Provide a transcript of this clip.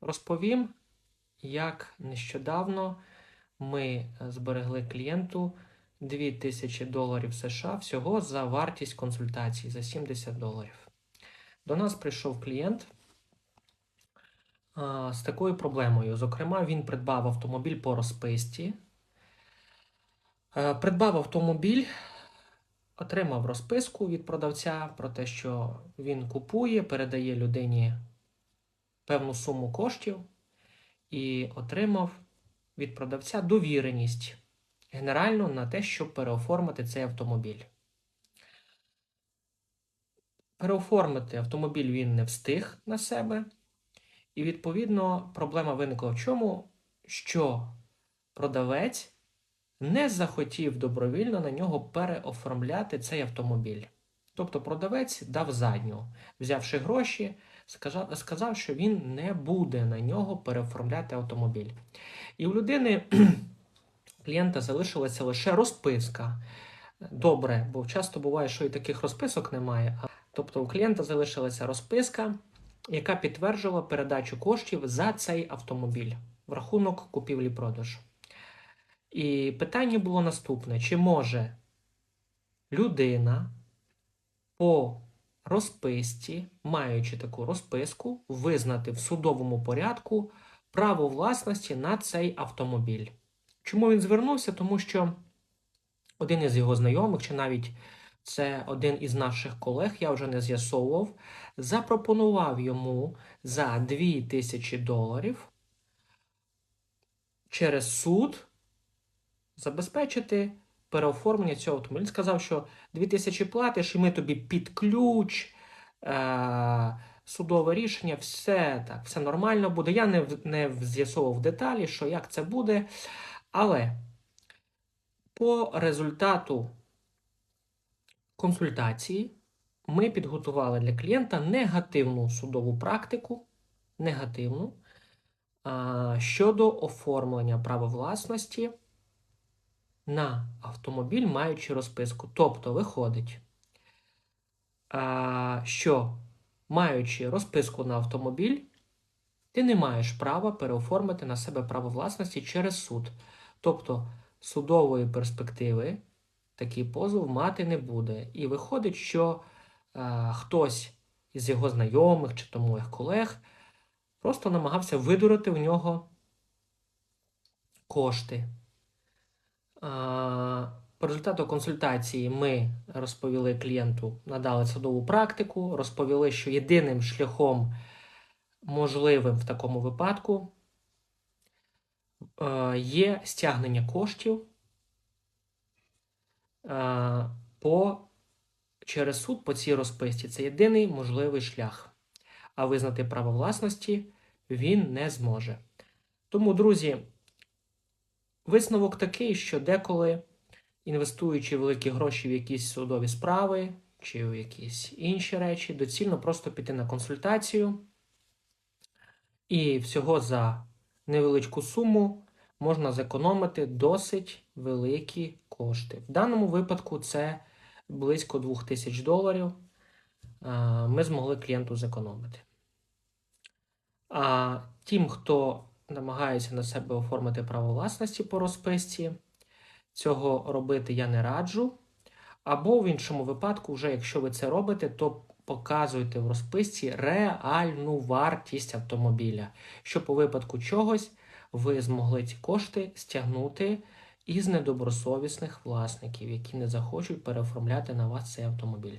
розповім, як нещодавно ми зберегли клієнту 2000 доларів США всього за вартість консультації за 70 доларів. До нас прийшов клієнт з такою проблемою. Зокрема, він придбав автомобіль по розписці. Е, Придбав автомобіль, отримав розписку від продавця про те, що він купує, передає людині певну суму коштів і отримав від продавця довіреність генерально на те, щоб переоформити цей автомобіль. Переоформити автомобіль він не встиг на себе, і відповідно проблема виникла в чому? Що продавець не захотів добровільно на нього переоформляти цей автомобіль. Тобто продавець дав задню, взявши гроші, сказав, що він не буде на нього переоформляти автомобіль. І у людини клієнта залишилася лише розписка. Добре, бо часто буває, що і таких розписок немає. Тобто у клієнта залишилася розписка, яка підтверджувала передачу коштів за цей автомобіль в рахунок купівлі-продажу. І питання було наступне: чи може людина по розписці, маючи таку розписку, визнати в судовому порядку право власності на цей автомобіль? Чому він звернувся? Тому що один із його знайомих, чи навіть це один із наших колег, я вже не з'ясовував, запропонував йому за 2000 доларів через суд забезпечити переоформлення цього автомобіля. Він сказав, що 2000 платиш, і ми тобі під ключ, е- судове рішення, все так, все нормально буде. Я не, не з'ясовував деталі, що як це буде. Але по результату консультації ми підготували для клієнта негативну судову практику, негативну, щодо оформлення права власності на автомобіль, маючи розписку. Тобто виходить, що маючи розписку на автомобіль, ти не маєш права переоформити на себе право власності через суд. Тобто судової перспективи такий позов мати не буде. І виходить, що хтось із його знайомих чи то моїх колег просто намагався видурити в нього кошти. По результату консультації ми розповіли клієнту, надали судову практику, розповіли, що єдиним шляхом можливим в такому випадку е, є стягнення коштів е, по, через суд по цій розписці. Це єдиний можливий шлях. А визнати право власності він не зможе. Тому, друзі, висновок такий, що деколи, інвестуючи великі гроші в якісь судові справи чи в якісь інші речі, доцільно просто піти на консультацію. І всього за невеличку суму можна зекономити досить великі кошти. В даному випадку це близько 2000 доларів. Ми змогли клієнту зекономити. А тим, хто намагається на себе оформити право власності по розписці, цього робити я не раджу. Або в іншому випадку, вже якщо ви це робите, то показуйте в розписці реальну вартість автомобіля, щоб у випадку чогось ви змогли ці кошти стягнути із недобросовісних власників, які не захочуть переоформляти на вас цей автомобіль.